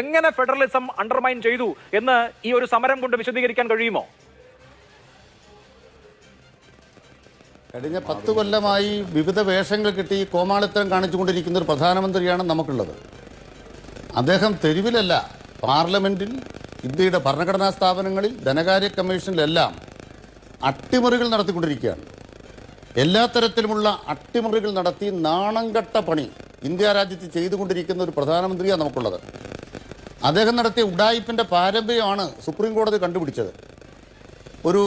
എങ്ങനെ federalism undermine ചെയ്തു എന്ന് ഈ ഒരു സമരം കൊണ്ട് വിശദീകരിക്കാൻ കഴിയുമോ? കഴിഞ്ഞ പത്ത് കൊല്ലമായി വിവിധ വേഷങ്ങൾ കിട്ടി കോമാളിത്തരം കാണിച്ചുകൊണ്ടിരിക്കുന്ന ഒരു പ്രധാനമന്ത്രിയാണ് നമുക്കുള്ളത്. അദ്ദേഹം തെരുവിലല്ല പാർലമെന്റിൽ ഇന്ത്യയുടെ ഭരണഘടനാ സ്ഥാപനങ്ങളിൽ ധനകാര്യ കമ്മീഷനിലെല്ലാം അട്ടിമറികൾ നടത്തിക്കൊണ്ടിരിക്കുകയാണ്. എല്ലാ തരത്തിലുമുള്ള അട്ടിമറികൾ നടത്തി നാണംകെട്ട പണി ഇന്ത്യ രാജ്യത്ത് ചെയ്തുകൊണ്ടിരിക്കുന്ന ഒരു പ്രധാനമന്ത്രിയാണ് നമുക്കുള്ളത്. അദ്ദേഹം നടത്തിയ ഉഡായിപ്പിന്റെ പാരമ്പര്യമാണ് സുപ്രീം കോടതി കണ്ടുപിടിച്ചത്. ഒരു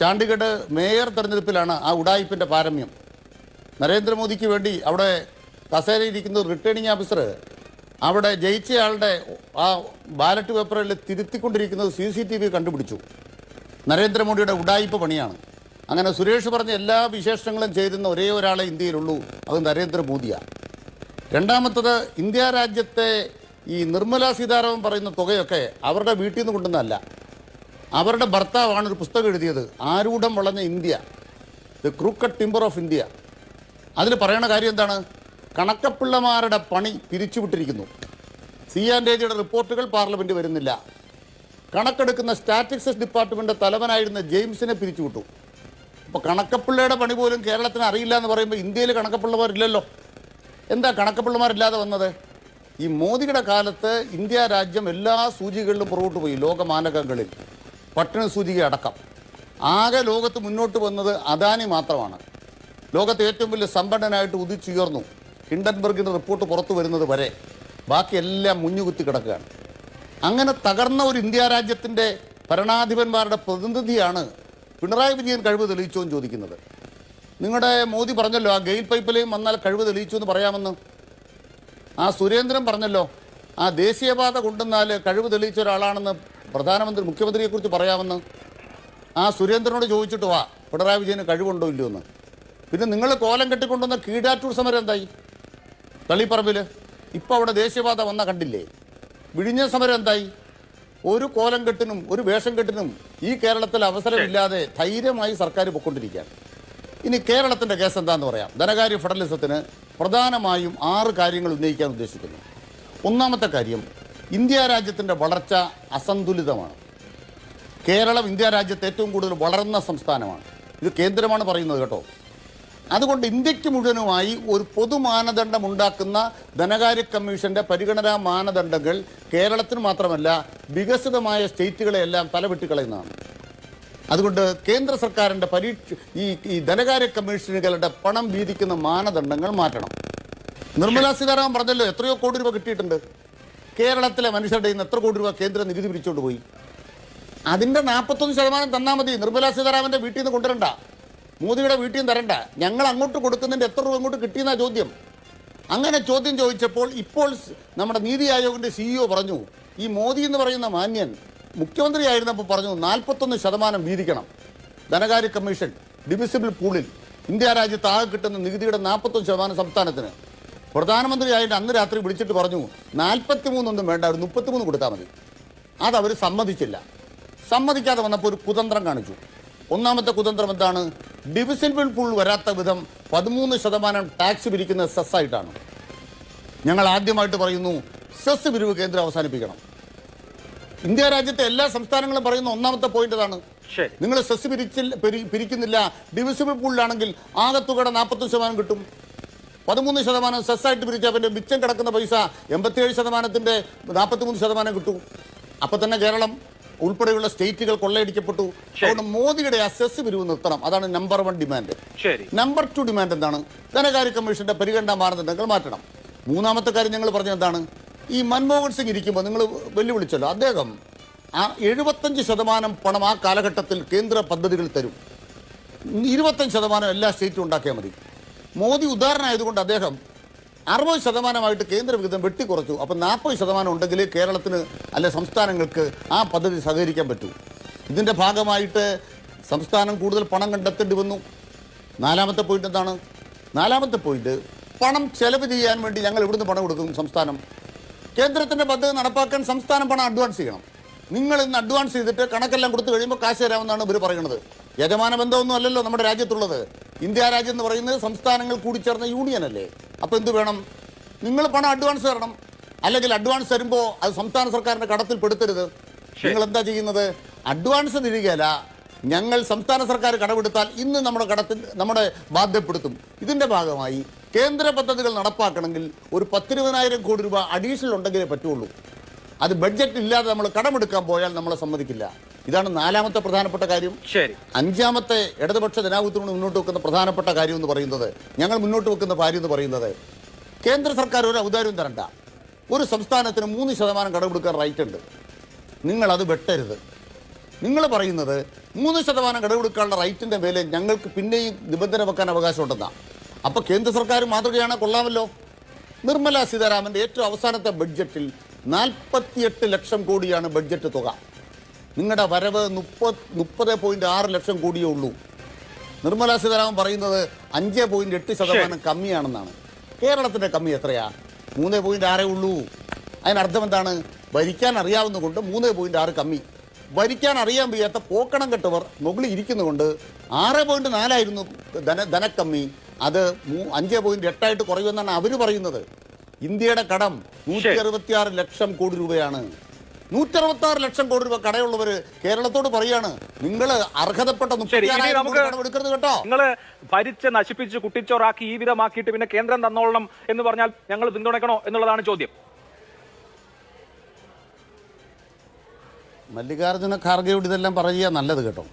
ചാണ്ഡിഗഡ് മേയർ തെരഞ്ഞെടുപ്പിലാണ് ആ ഉഡായിപ്പിന്റെ പാരമ്യം. നരേന്ദ്രമോദിക്ക് വേണ്ടി അവിടെ കസേരയിരിക്കുന്ന റിട്ടേണിംഗ് ഓഫീസർ അവിടെ ജയിച്ചയാളുടെ ആ ബാലറ്റ് പേപ്പറിൽ തിരുത്തിക്കൊണ്ടിരിക്കുന്നത് സി സി ടി വി കണ്ടുപിടിച്ചു. നരേന്ദ്രമോദിയുടെ ഉഡായിപ്പ് പണിയാണ്. അങ്ങനെ സുരേഷ് പറഞ്ഞ എല്ലാ വിശേഷങ്ങളും ചെയ്തിരുന്ന ഒരേ ഒരാളെ ഇന്ത്യയിലുള്ളൂ അത് നരേന്ദ്രമോദിയാണ് രണ്ടാമത്തത് ഇന്ത്യ രാജ്യത്തെ ഈ നിർമ്മല സീതാരാമൻ പറയുന്ന തുകയൊക്കെ അവരുടെ വീട്ടിൽ നിന്ന് കൊണ്ടുവന്നല്ല അവരുടെ ഭർത്താവാണ് ഒരു പുസ്തകം എഴുതിയത് ആരൂഢം വളഞ്ഞ India the crooked timber of India. അതിൽ പറയണ കാര്യം എന്താണ്? കണക്കപ്പിള്ളമാരുടെ പണി പിരിച്ചുവിട്ടിരിക്കുന്നു. സി ആൻഡ് ഏജിയുടെ റിപ്പോർട്ടുകൾ പാർലമെന്റ് വരുന്നില്ല. കണക്കെടുക്കുന്ന സ്റ്റാറ്റിസ്റ്റിക്സ് ഡിപ്പാർട്ട്മെന്റ് തലവനായിരുന്ന ജെയിംസിനെ പിരിച്ചുവിട്ടു. അപ്പോൾ കണക്കപ്പിള്ളയുടെ പണി പോലും കേരളത്തിന് അറിയില്ല എന്ന് പറയുമ്പോൾ ഇന്ത്യയിൽ കണക്കപ്പിള്ളമാരില്ലല്ലോ. എന്താ കണക്കപ്പിള്ളമാരില്ലാതെ വന്നത്? ഈ മോദിയുടെ കാലത്ത് ഇന്ത്യ രാജ്യം എല്ലാ സൂചികളിലും പുറകോട്ട് പോയി ലോകമാനകങ്ങളിൽ പട്ടിണി സൂചിക അടക്കം. ആകെ ലോകത്ത് മുന്നോട്ട് വന്നത് അദാനി മാത്രമാണ്. ലോകത്തെ ഏറ്റവും വലിയ സമ്പന്നനായിട്ട് ഉദിച്ചുയർന്നു ഹിൻഡൻബർഗിന്റെ റിപ്പോർട്ട് പുറത്തു വരുന്നത് വരെ. ബാക്കിയെല്ലാം മുഞ്ഞുകുത്തി കിടക്കുകയാണ്. അങ്ങനെ തകർന്ന ഒരു ഇന്ത്യ രാജ്യത്തിന്റെ ഭരണാധിപന്മാരുടെ പ്രതിനിധിയാണ് പിണറായി വിജയൻ കഴിവ് തെളിയിച്ചോ എന്ന് ചോദിക്കുന്നത്. നിങ്ങളുടെ മോദി പറഞ്ഞല്ലോ ആ ഗെയിൽ പൈപ്പിലേയും വന്നാൽ കഴിവ് തെളിയിച്ചു എന്ന് പറയാമെന്ന്. ആ സുരേന്ദ്രൻ പറഞ്ഞല്ലോ ആ ദേശീയപാത കൊണ്ടുവന്നാൽ കഴിവ് തെളിയിച്ച ഒരാളാണെന്ന് പ്രധാനമന്ത്രി മുഖ്യമന്ത്രിയെക്കുറിച്ച് പറയാമെന്ന്. ആ സുരേന്ദ്രനോട് ചോദിച്ചിട്ട് വാ പിണറായി വിജയന് കഴിവുണ്ടോ ഇല്ലയോ എന്ന്. പിന്നെ നിങ്ങൾ കോലം കെട്ടിക്കൊണ്ടുവന്ന കീഴാറ്റൂർ സമരം എന്തായി? തളിപ്പറമ്പിൽ ഇപ്പോൾ അവിടെ ദേശീയപാത വന്ന കണ്ടില്ലേ? വിഴിഞ്ഞ സമരം എന്തായി? ഒരു കോലം കെട്ടിനും ഒരു വേഷം കെട്ടിനും ഈ കേരളത്തിൽ അവസരമില്ലാതെ ധൈര്യമായി സർക്കാർ പൊക്കൊണ്ടിരിക്കുകയാണ് ഇനി കേരളത്തിന്റെ കേസ് എന്താന്ന് പറയാം. ധനകാര്യ ഫെഡറലിസത്തിന് പ്രധാനമായും ആറ് കാര്യങ്ങൾ ഉന്നയിക്കാൻ ഉദ്ദേശിക്കുന്നു. ഒന്നാമത്തെ കാര്യം ഇന്ത്യ രാജ്യത്തിന്റെ വളർച്ച അസന്തുലിതമാണ്. കേരളം ഇന്ത്യ രാജ്യത്ത് ഏറ്റവും കൂടുതൽ വളർന്ന സംസ്ഥാനമാണ്. ഇത് കേന്ദ്രമാണ് പറയുന്നത് കേട്ടോ. അതുകൊണ്ട് ഇന്ത്യയ്ക്ക് മുഴുവനുമായി ഒരു പൊതു മാനദണ്ഡം ഉണ്ടാക്കുന്ന ധനകാര്യ കമ്മീഷന്റെ പരിഗണനാ മാനദണ്ഡങ്ങൾ കേരളത്തിന് മാത്രമല്ല വികസിതമായ സ്റ്റേറ്റുകളെയെല്ലാം തലവെട്ടിക്കളയുന്നതാണ്. അതുകൊണ്ട് കേന്ദ്ര സർക്കാരിന്റെ പരീക്ഷ ഈ ഈ ധനകാര്യ കമ്മീഷനുകളുടെ പണം വീതിക്കുന്ന മാനദണ്ഡങ്ങൾ മാറ്റണം. നിർമ്മലാ സീതാരാമൻ പറഞ്ഞല്ലോ എത്രയോ കോടി രൂപ കിട്ടിയിട്ടുണ്ട്. കേരളത്തിലെ മനുഷ്യരുടെ ഇന്ന് എത്ര കോടി രൂപ കേന്ദ്ര നികുതി പിരിച്ചുകൊണ്ട് പോയി. അതിന്റെ നാൽപ്പത്തൊന്ന് ശതമാനം തന്നാൽ മതി. നിർമ്മലാ സീതാരാമന്റെ വീട്ടിൽ നിന്ന് കൊണ്ടുവരണ്ട. മോദിയുടെ വീട്ടിൽ നിന്ന് തരണ്ട. ഞങ്ങൾ അങ്ങോട്ട് കൊടുക്കുന്നതിന്റെ എത്ര രൂപ അങ്ങോട്ട് കിട്ടിയെന്നാ ചോദ്യം. അങ്ങനെ ചോദ്യം ചോദിച്ചപ്പോൾ ഇപ്പോൾ നമ്മുടെ നീതി ആയോഗിന്റെ സിഇഒ പറഞ്ഞു ഈ മോദി എന്ന് പറയുന്ന മാന്യൻ മുഖ്യമന്ത്രിയായിരുന്നപ്പോൾ പറഞ്ഞു നാൽപ്പത്തൊന്ന് ശതമാനം വീതിക്കണം. ധനകാര്യ കമ്മീഷൻ ഡിവിസിബിൾ പൂളിൽ ഇന്ത്യ രാജ്യത്ത് ആകെ കിട്ടുന്ന നികുതിയുടെ നാൽപ്പത്തൊന്ന് ശതമാനം സംസ്ഥാനത്തിന്. പ്രധാനമന്ത്രി ആയിട്ട് അന്ന് രാത്രി വിളിച്ചിട്ട് പറഞ്ഞു നാൽപ്പത്തി മൂന്നൊന്നും വേണ്ട ഒരു മുപ്പത്തിമൂന്ന് കൊടുത്താൽ മതി. അതവർ സമ്മതിച്ചില്ല. സമ്മതിക്കാതെ വന്നപ്പോൾ ഒരു കുതന്ത്രം കാണിച്ചു. ഒന്നാമത്തെ കുതന്ത്രം എന്താണ്? ഡിവിസിബിൾ പൂൾ വരാത്ത വിധം പതിമൂന്ന് ശതമാനം ടാക്സ് പിരിക്കുന്ന സെസ് ആയിട്ടാണ് ഞങ്ങൾ ആദ്യമായിട്ട് പറയുന്നു സെസ് പിരിവ് കേന്ദ്രം അവസാനിപ്പിക്കണം. ഇന്ത്യ രാജ്യത്തെ എല്ലാ സംസ്ഥാനങ്ങളും പറയുന്ന ഒന്നാമത്തെ പോയിന്റ് അതാണ് നിങ്ങൾ സെസ് പിരിച്ചില്ല പിരിക്കുന്നില്ല. ഡിവിസിബിൾ പൂളിലാണെങ്കിൽ ആകെ തുകയുടെ നാൽപ്പത്തൊന്ന് ശതമാനം കിട്ടും. പതിമൂന്ന് ശതമാനം സെസ്സായിട്ട് പിരിച്ചാൽ പിന്നെ മിച്ചം കിടക്കുന്ന പൈസ എൺപത്തിയേഴ് ശതമാനത്തിന്റെ നാൽപ്പത്തിമൂന്ന് ശതമാനം കിട്ടും. അപ്പം തന്നെ കേരളം ഉൾപ്പെടെയുള്ള സ്റ്റേറ്റുകൾ കൊള്ളയടിക്കപ്പെട്ടു. അതുകൊണ്ട് മോദിയുടെ ആ സെസ് പിരിവ് നിർത്തണം. അതാണ് നമ്പർ വൺ ഡിമാൻഡ് ശരി. നമ്പർ ടു ഡിമാൻഡ് എന്താണ്? ധനകാര്യ കമ്മീഷന്റെ പരിഗണന മാനദണ്ഡങ്ങൾ മാറ്റണം. മൂന്നാമത്തെ കാര്യം ഞങ്ങൾ പറഞ്ഞത് എന്താണ്? ഈ മൻമോഹൻ സിംഗ് ഇരിക്കുമ്പോൾ നിങ്ങൾ വെല്ലുവിളിച്ചല്ലോ അദ്ദേഹം ആ എഴുപത്തഞ്ച് ശതമാനം പണം ആ കാലഘട്ടത്തിൽ കേന്ദ്ര പദ്ധതികൾ തരും. ഇരുപത്തഞ്ച് ശതമാനം എല്ലാ സ്റ്റേറ്റും ഉണ്ടാക്കിയാൽ മതി. മോദി ഉദാഹരണമായതുകൊണ്ട് അദ്ദേഹം അറുപത് ശതമാനമായിട്ട് കേന്ദ്ര വിഹിതം വെട്ടിക്കുറച്ചു അപ്പം നാൽപ്പത് ശതമാനം ഉണ്ടെങ്കിൽ കേരളത്തിന് അല്ലെ സംസ്ഥാനങ്ങൾക്ക് ആ പദ്ധതി സഹകരിക്കാൻ പറ്റൂ. ഇതിന്റെ ഭാഗമായിട്ട് സംസ്ഥാനം കൂടുതൽ പണം കണ്ടെത്തേണ്ടി വന്നു. നാലാമത്തെ പോയിന്റ് എന്താണ്? നാലാമത്തെ പോയിന്റ് പണം ചെലവ് ചെയ്യാൻ വേണ്ടി ഞങ്ങൾ ഇവിടുന്ന് പണം കൊടുക്കും സംസ്ഥാനം? കേന്ദ്രത്തിന്റെ പദ്ധതി നടപ്പാക്കാൻ സംസ്ഥാനം പണം അഡ്വാൻസ് ചെയ്യണം. നിങ്ങൾ ഇന്ന് അഡ്വാൻസ് ചെയ്തിട്ട് കണക്കെല്ലാം കൊടുത്തു കഴിയുമ്പോൾ കാശ് തരാമെന്നാണ് ഇവർ പറയുന്നത്. യജമാന ബന്ധമൊന്നും അല്ലല്ലോ നമ്മുടെ രാജ്യത്തുള്ളത്. ഇന്ത്യ രാജ്യം എന്ന് പറയുന്നത് സംസ്ഥാനങ്ങൾ കൂടി ചേർന്ന യൂണിയൻ അല്ലേ? അപ്പോൾ എന്ത് വേണം? നിങ്ങൾ പണം അഡ്വാൻസ് തരണം. അല്ലെങ്കിൽ അഡ്വാൻസ് തരുമ്പോൾ അത് സംസ്ഥാന സർക്കാരിന്റെ കടത്തിൽ പെടുത്തരുത്. നിങ്ങൾ എന്താ ചെയ്യുന്നത്? അഡ്വാൻസ് തിരികെയല്ല ഞങ്ങൾ സംസ്ഥാന സർക്കാർ കടമെടുത്താൽ ഇന്ന് നമ്മുടെ കടത്തിൽ നമ്മുടെ ബാധ്യപ്പെടുത്തും ഇതിന്റെ ഭാഗമായി കേന്ദ്ര പദ്ധതികൾ നടപ്പാക്കണമെങ്കിൽ ഒരു പത്തിരുപതിനായിരം കോടി രൂപ അഡീഷണൽ ഉണ്ടെങ്കിലേ പറ്റുള്ളൂ. അത് ബഡ്ജറ്റ് ഇല്ലാതെ നമ്മൾ കടമെടുക്കാൻ പോയാൽ നമ്മളെ സമ്മതിക്കില്ല. ഇതാണ് നാലാമത്തെ പ്രധാനപ്പെട്ട കാര്യം. ശരി. അഞ്ചാമത്തെ ഇടതുപക്ഷ ജനാധിപത്യത്തിന് മുന്നോട്ട് വെക്കുന്ന പ്രധാനപ്പെട്ട കാര്യം എന്ന് പറയുന്നത് ഞങ്ങൾ മുന്നോട്ട് വെക്കുന്ന കാര്യം എന്ന് പറയുന്നത് കേന്ദ്ര സർക്കാർ ഒരു ഔദാര്യം തരണ്ട. ഒരു സംസ്ഥാനത്തിന് മൂന്ന് ശതമാനം കടമെടുക്കാൻ റൈറ്റ് ഉണ്ട്. നിങ്ങൾ അത് വെട്ടരുത്. നിങ്ങൾ പറയുന്നത് മൂന്ന് ശതമാനം കടമെടുക്കാനുള്ള റൈറ്റിന്റെ മേലെ ഞങ്ങൾക്ക് പിന്നെയും നിബന്ധന വെക്കാൻ അവകാശമുണ്ടെന്നാണ് അപ്പോൾ കേന്ദ്ര സർക്കാർ മാതൃകയാണ് കൊള്ളാമല്ലോ? നിർമ്മല സീതാരാമന്റെ ഏറ്റവും അവസാനത്തെ ബഡ്ജറ്റിൽ നാൽപ്പത്തിയെട്ട് ലക്ഷം കോടിയാണ് ബഡ്ജറ്റ് തുക. നിങ്ങളുടെ വരവ് മുപ്പത് മുപ്പത് പോയിന്റ് ആറ് ലക്ഷം കോടിയേ ഉള്ളൂ. നിർമ്മല സീതാരാമൻ പറയുന്നത് അഞ്ച് പോയിന്റ് എട്ട് ശതമാനം കമ്മിയാണെന്നാണ്. കേരളത്തിന്റെ കമ്മി എത്രയാ? മൂന്ന് പോയിന്റ് ആറേ ഉള്ളൂ. അതിനർത്ഥം എന്താണ്? ഭരിക്കാൻ അറിയാവുന്ന കൊണ്ട് മൂന്ന് പോയിന്റ് ആറ് കമ്മി. ഭരിക്കാൻ അറിയാൻ വയ്യാത്ത പോക്കണം കെട്ടവർ മുകളിൽ ഇരിക്കുന്നതുകൊണ്ട് ആറ് പോയിന്റ് നാലായിരുന്നു ധന ധനക്കമ്മി. അത് അഞ്ച് പോയിന്റ് എട്ടായിട്ട് കുറയുമെന്നാണ് അവർ പറയുന്നത്. ഇന്ത്യയുടെ കടം നൂറ്റി അറുപത്തി ആറ് ലക്ഷം കോടി രൂപയാണ്. നൂറ്റി അറുപത്തി ആറ് ലക്ഷം കോടി രൂപ കടയുള്ളവര് കേരളത്തോട് പറയാണ് നിങ്ങൾ അർഹതപ്പെട്ട എടുക്കരുത് കേട്ടോ. നിങ്ങൾ ഭരിച്ച് നശിപ്പിച്ച് കുട്ടിച്ചോറാക്കി ഈ വിധമാക്കിയിട്ട് പിന്നെ കേന്ദ്രം തന്നോളണം എന്ന് പറഞ്ഞാൽ ഞങ്ങൾ പിന്തുണയ്ക്കണോ എന്നുള്ളതാണ് ചോദ്യം. മല്ലികാർജുന ഖാർഗെയോട് ഇതെല്ലാം പറയുക നല്ലത് കേട്ടോ.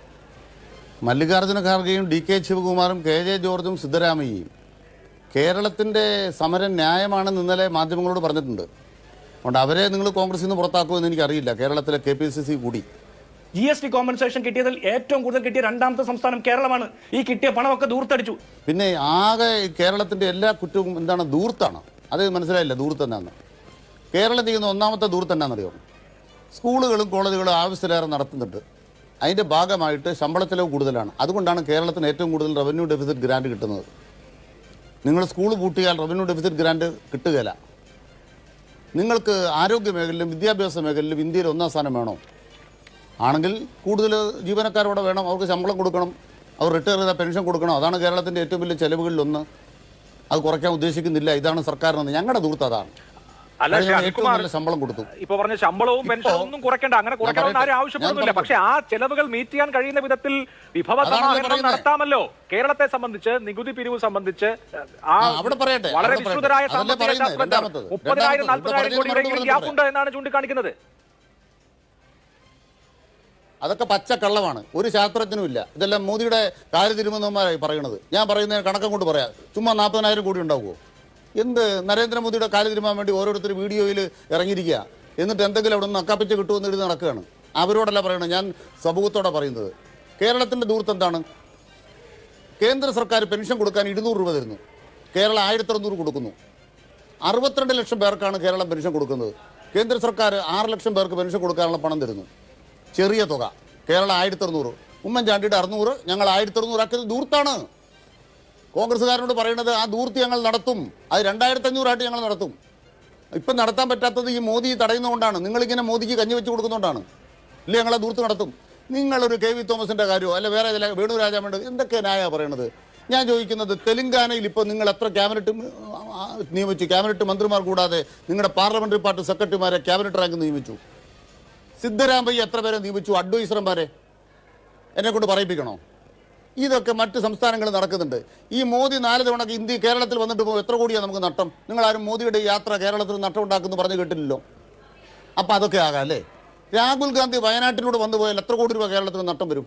മല്ലികാർജുന ഖാർഗെയും ഡി കെ ശിവകുമാറും കെ ജെ ജോർജും സിദ്ധരാമയ്യയും. കേരളത്തിന്റെ സമരം ന്യായമാണെന്ന് ഇന്നലെ മാധ്യമങ്ങളോട് പറഞ്ഞിട്ടുണ്ട്. അതുകൊണ്ട് അവരെ നിങ്ങൾ കോൺഗ്രസിൽ നിന്ന് പുറത്താക്കുമെന്ന് എനിക്കറിയില്ല. കേരളത്തിലെ കെ പി സി സി കൂടി. ജി എസ് ടി കോമ്പൻസേഷൻ കിട്ടിയതിൽ ഏറ്റവും കൂടുതൽ കിട്ടിയ രണ്ടാമത്തെ സംസ്ഥാനം കേരളമാണ്. ഈ കിട്ടിയ പണമൊക്കെ ദൂർത്തടിച്ചു പിന്നെ ആകെ കേരളത്തിന്റെ എല്ലാ കുറ്റവും എന്താണ് ദൂർത്താണ് അത് മനസ്സിലായില്ല ദൂർത്ത് എന്നാന്ന്. കേരളം ചെയ്യുന്ന ഒന്നാമത്തെ ദൂർത്ത് എന്നാണെന്നറിയോ സ്കൂളുകളും കോളേജുകളും ആവശ്യത്തിലേറെ നടത്തുന്നുണ്ട്. അതിന്റെ ഭാഗമായിട്ട് ശമ്പള ചെലവ് കൂടുതലാണ്. അതുകൊണ്ടാണ് കേരളത്തിന് ഏറ്റവും കൂടുതൽ റവന്യൂ ഡെഫിസിറ്റ് ഗ്രാൻഡ് കിട്ടുന്നത്. നിങ്ങൾ സ്കൂൾ പൂട്ടിയാൽ റവന്യൂ ഡെഫിസിറ്റ് ഗ്രാൻഡ് കിട്ടുകയില്ല. നിങ്ങൾക്ക് ആരോഗ്യ മേഖലയിലും വിദ്യാഭ്യാസ മേഖലയിലും ഇന്ത്യയിൽ ഒന്നാം സ്ഥാനം വേണോ? ആണെങ്കിൽ കൂടുതൽ ജീവനക്കാരോടെ വേണം അവർക്ക് ശമ്പളം കൊടുക്കണം അവർ റിട്ടയർ ചെയ്ത പെൻഷൻ കൊടുക്കണം. അതാണ് കേരളത്തിന്റെ ഏറ്റവും വലിയ ചെലവുകളിലൊന്ന്. അത് കുറയ്ക്കാൻ ഉദ്ദേശിക്കുന്നില്ല. ഇതാണ് സർക്കാരിനെന്ന് ഞങ്ങളുടെ ദൂർത്ത് അതാണ്. അല്ല അതിന് ശ്രീ ഏറ്റവും അനിൽകുമാർ ശമ്പളം കൊടുത്തു. ഇപ്പൊ പറഞ്ഞ ശമ്പളവും പെൻഷനും ഒന്നും കുറയ്ക്കണ്ട. അങ്ങനെ കുറയ്ക്കണമെന്ന് ആരും ആവശ്യപ്പെടുന്നില്ല. പക്ഷെ ആ ചെലവുകൾ മീറ്റ് ചെയ്യാൻ കഴിയുന്ന വിധത്തിൽ വിഭവ സമാഹരണം നടത്താമല്ലോ. കേരളത്തെ സംബന്ധിച്ച് നികുതി പിരിവ് സംബന്ധിച്ച് ആ വളരെ വിശ്രുതരായ. വിസ്തൃതരായ സാമ്പത്തിക ശാസ്ത്രജ്ഞർ. മുപ്പതിനായിരം. നാൽപ്പതിനായിരം കോടി വരെയെങ്കിലും പറഞ്ഞത് ഗ്യാപ്പ് ഉണ്ട് എന്നാണ് ചൂണ്ടിക്കാണിക്കുന്നത്. അതൊക്കെ പച്ച കള്ളമാണ്. ഒരു ശാസ്ത്രജ്ഞനും ഇല്ല. ഇതെല്ലാം മോദിയുടെ കാര്യ തിരുമന്നന്മാരായി പറയുന്നത്. ഞാൻ പറയുന്നതിന് കണക്കം കൊണ്ട് പറയാം. ചുമ്മാ നാൽപ്പതിനായിരം കോടി ഉണ്ടാവുമോ? എന്ത് നരേന്ദ്രമോദിയുടെ കാൽ തിരുമാൻ വേണ്ടി ഓരോരുത്തർ വീഡിയോയിൽ ഇറങ്ങിയിരിക്കുക. എന്നിട്ട് എന്തെങ്കിലും അവിടെ നിന്ന് അക്കാപ്പിച്ച് കിട്ടുമെന്ന് എഴുതി നടക്കുകയാണ്. അവരോടല്ല പറയണം ഞാൻ സമൂഹത്തോടെ പറയുന്നത്. കേരളത്തിന്റെ ദൂരത്ത് എന്താണ്? കേന്ദ്ര സർക്കാർ പെൻഷൻ കൊടുക്കാൻ ഇരുന്നൂറ് രൂപ തരുന്നു. കേരളം ആയിരത്തി കൊടുക്കുന്നു. അറുപത്തിരണ്ട് ലക്ഷം പേർക്കാണ് കേരളം പെൻഷൻ കൊടുക്കുന്നത്. കേന്ദ്ര സർക്കാർ ആറ് ലക്ഷം പേർക്ക് പെൻഷൻ കൊടുക്കാനുള്ള പണം തരുന്നു. ചെറിയ തുക. കേരളം ആയിരത്തി അറുന്നൂറ് ഉമ്മൻചാണ്ടിയുടെ അറുന്നൂറ് ഞങ്ങൾ ആയിരത്തി അറുന്നൂറ് ആക്കിയത് ദൂർത്താണ്. കോൺഗ്രസ്സുകാരനോട് പറയുന്നത് ആ ദൂർത്ത് ഞങ്ങൾ നടത്തും. അത് രണ്ടായിരത്തി അഞ്ഞൂറായിട്ട് ഞങ്ങൾ നടത്തും. ഇപ്പം നടത്താൻ പറ്റാത്തത് ഈ മോദി തടയുന്നതുകൊണ്ടാണ്. നിങ്ങളിങ്ങനെ മോദിക്ക് കഞ്ഞി വെച്ച് കൊടുക്കുന്നതുകൊണ്ടാണ്. ഇല്ലേ ഞങ്ങളെ ദൂർത്ത് നടത്തും. നിങ്ങളൊരു കെ വി തോമസിന്റെ കാര്യമോ അല്ല വേറെ ചില വേണു രാജാമേണ്ട എന്തൊക്കെ ന്യായ പറയണത്? ഞാൻ ചോദിക്കുന്നത് തെലങ്കാനയിൽ ഇപ്പോൾ നിങ്ങൾ എത്ര ക്യാബിനറ്റ് നിയമിച്ചു? ക്യാബിനറ്റ് മന്ത്രിമാർ കൂടാതെ നിങ്ങളുടെ പാർലമെന്ററി പാർട്ടി സെക്രട്ടറിമാരെ ക്യാബിനറ്റ് റാങ്ക് നിയമിച്ചു. സിദ്ധരാമയ്യ എത്ര പേരെ നിയമിച്ചു? അഡ്വൈസർമാരെ. എന്നെ കൊണ്ട് പറയിപ്പിക്കണോ? ഇതൊക്കെ മറ്റ് സംസ്ഥാനങ്ങളിൽ നടക്കുന്നുണ്ട്. ഈ മോദി നാല് തവണ ഇന്ത്യ കേരളത്തിൽ വന്നിട്ട് പോകും എത്ര കോടിയാണ് നമുക്ക് നട്ടം നിങ്ങൾ ആരും മോദിയുടെ യാത്ര കേരളത്തിൽ നഷ്ടം ഉണ്ടാക്കുന്നു പറഞ്ഞു കേട്ടില്ലല്ലോ. അപ്പം അതൊക്കെ ആകാം അല്ലേ? രാഹുൽ ഗാന്ധി വയനാട്ടിലൂടെ വന്നു പോയാൽ എത്ര കോടി രൂപ കേരളത്തിൽ നട്ടം വരും?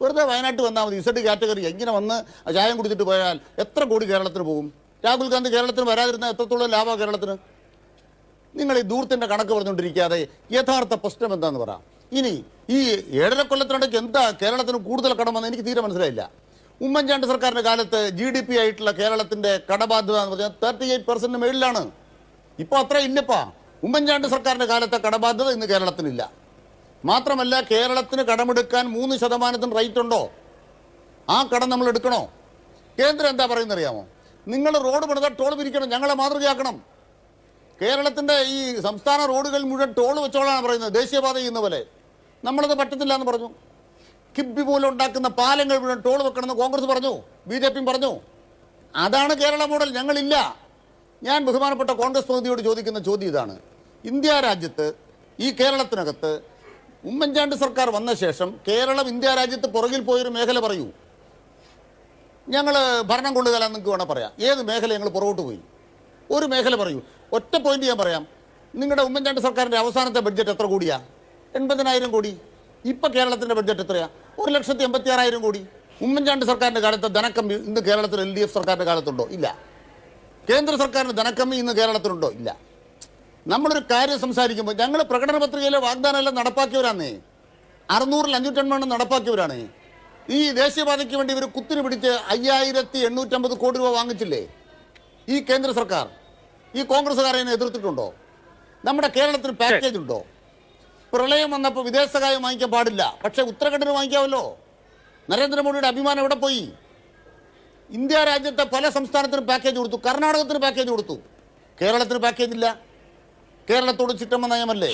വെറുതെ വയനാട്ടിൽ വന്നാൽ മതി. ഇസഡ് കാറ്റഗറി എങ്ങനെ വന്ന് ചായം കുടിച്ചിട്ട് പോയാൽ എത്ര കോടി കേരളത്തിന് പോകും? രാഹുൽ ഗാന്ധി കേരളത്തിന് വരാതിരുന്ന എത്രത്തോളം ലാഭമാണ് കേരളത്തിന്? നിങ്ങൾ ഈ ദൂരത്തിന്റെ കണക്ക് പറഞ്ഞുകൊണ്ടിരിക്കാതെ യഥാർത്ഥ പ്രശ്നം എന്താണെന്ന് പറ. ഇനി ഈ ഏഴര കൊല്ലത്തിനിടയ്ക്ക് എന്താ കേരളത്തിന് കൂടുതൽ കടമെന്ന് എനിക്ക് തീരെ മനസ്സിലായില്ല. ഉമ്മൻചാണ്ടി സർക്കാരിന്റെ കാലത്ത് ജി ഡി പി ആയിട്ടുള്ള കേരളത്തിന്റെ കടബാധ്യത എന്ന് പറഞ്ഞാൽ തേർട്ടി എയ്റ്റ് പെർസെന്റ് മേളിലാണ്. ഇപ്പോൾ അത്ര ഇല്ലപ്പാ. ഉമ്മൻചാണ്ടി സർക്കാരിന്റെ കാലത്തെ കടബാധ്യത ഇന്ന് കേരളത്തിനില്ല. മാത്രമല്ല കേരളത്തിന് കടമെടുക്കാൻ മൂന്ന് ശതമാനത്തിന് റേറ്റ് ഉണ്ടോ? ആ കടം നമ്മൾ എടുക്കണോ? കേന്ദ്രം എന്താ പറയുന്ന അറിയാമോ നിങ്ങൾ റോഡ് പണിതാൽ ടോൾ പിരിക്കണം ഞങ്ങളെ മാതൃകയാക്കണം. കേരളത്തിന്റെ ഈ സംസ്ഥാന റോഡുകൾ മുഴുവൻ ടോൾ വെച്ചോളാണ് പറയുന്നത്. ദേശീയപാത ചെയ്യുന്ന പോലെ. നമ്മളത് പറ്റത്തില്ല എന്ന് പറഞ്ഞു. കിബി പോലെ ഉണ്ടാക്കുന്ന പാലങ്ങൾ മുഴുവൻ ടോൾ വെക്കണമെന്ന് കോൺഗ്രസ് പറഞ്ഞു. ബി ജെ പിയും പറഞ്ഞു. അതാണ് കേരള മോഡൽ ഞങ്ങളില്ല. ഞാൻ ബഹുമാനപ്പെട്ട കോൺഗ്രസ് പ്രതിനിധിയോട് ചോദിക്കുന്ന ചോദ്യം ഇതാണ്. ഇന്ത്യ രാജ്യത്ത് ഈ കേരളത്തിനകത്ത് ഉമ്മൻചാണ്ടി സർക്കാർ വന്ന ശേഷം കേരളം ഇന്ത്യ രാജ്യത്ത് പുറകിൽ പോയൊരു മേഖല പറയൂ. ഞങ്ങൾ ഭരണം കൊണ്ടുകാലാൻ നിങ്ങൾക്ക് വേണം പറയാം. ഏത് മേഖല ഞങ്ങൾ പുറകോട്ട് പോയി? ഒരു മേഖല പറയൂ. ഒറ്റ പോയിന്റ് ഞാൻ പറയാം. നിങ്ങളുടെ ഉമ്മൻചാണ്ടി സർക്കാരിന്റെ അവസാനത്തെ ബഡ്ജറ്റ് എത്ര കോടിയാ? എൺപതിനായിരം കോടി. ഇപ്പം കേരളത്തിന്റെ ബഡ്ജറ്റ് എത്രയാണ് ഒരു ലക്ഷത്തി എൺപത്തി ആറായിരം കോടി. ഉമ്മൻചാണ്ടി സർക്കാരിന്റെ കാലത്ത് ധനക്കമ്മി ഇന്ന് കേരളത്തിൽ എൽ ഡി എഫ് സർക്കാരിന്റെ കാലത്തുണ്ടോ? ഇല്ല. കേന്ദ്ര സർക്കാരിന് ധനക്കമ്മി ഇന്ന് കേരളത്തിലുണ്ടോ? ഇല്ല. നമ്മളൊരു കാര്യം സംസാരിക്കുമ്പോൾ ഞങ്ങൾ പ്രകടന പത്രികയിലെ വാഗ്ദാനമെല്ലാം നടപ്പാക്കിയവരാന്നേ. അറുന്നൂറിൽ അഞ്ഞൂറ്റെണ്ണം നടപ്പാക്കിയവരാണ്. ഈ ദേശീയപാതയ്ക്ക് വേണ്ടി ഇവർ കുത്തിരി പിടിച്ച് അയ്യായിരത്തി എണ്ണൂറ്റമ്പത് കോടി രൂപ വാങ്ങിച്ചില്ലേ? ഈ കേന്ദ്ര സർക്കാർ ഈ കോൺഗ്രസ്സുകാരെ എതിർത്തിട്ടുണ്ടോ? നമ്മുടെ കേരളത്തിന് പാക്കേജ് ഉണ്ടോ? പ്രളയം വന്നപ്പോൾ വിദേശ സഹായം വാങ്ങിക്കാൻ പാടില്ല. പക്ഷേ ഉത്തരാഖണ്ഡിന് വാങ്ങിക്കാമല്ലോ. നരേന്ദ്രമോദിയുടെ അഭിമാനം എവിടെ പോയി? ഇന്ത്യ രാജ്യത്തെ പല സംസ്ഥാനത്തിനും പാക്കേജ് കൊടുത്തു. കർണാടകത്തിന് പാക്കേജ് കൊടുത്തു. കേരളത്തിന് പാക്കേജ് ഇല്ല. കേരളത്തോട് ചിറ്റമ്മ നയമല്ലേ?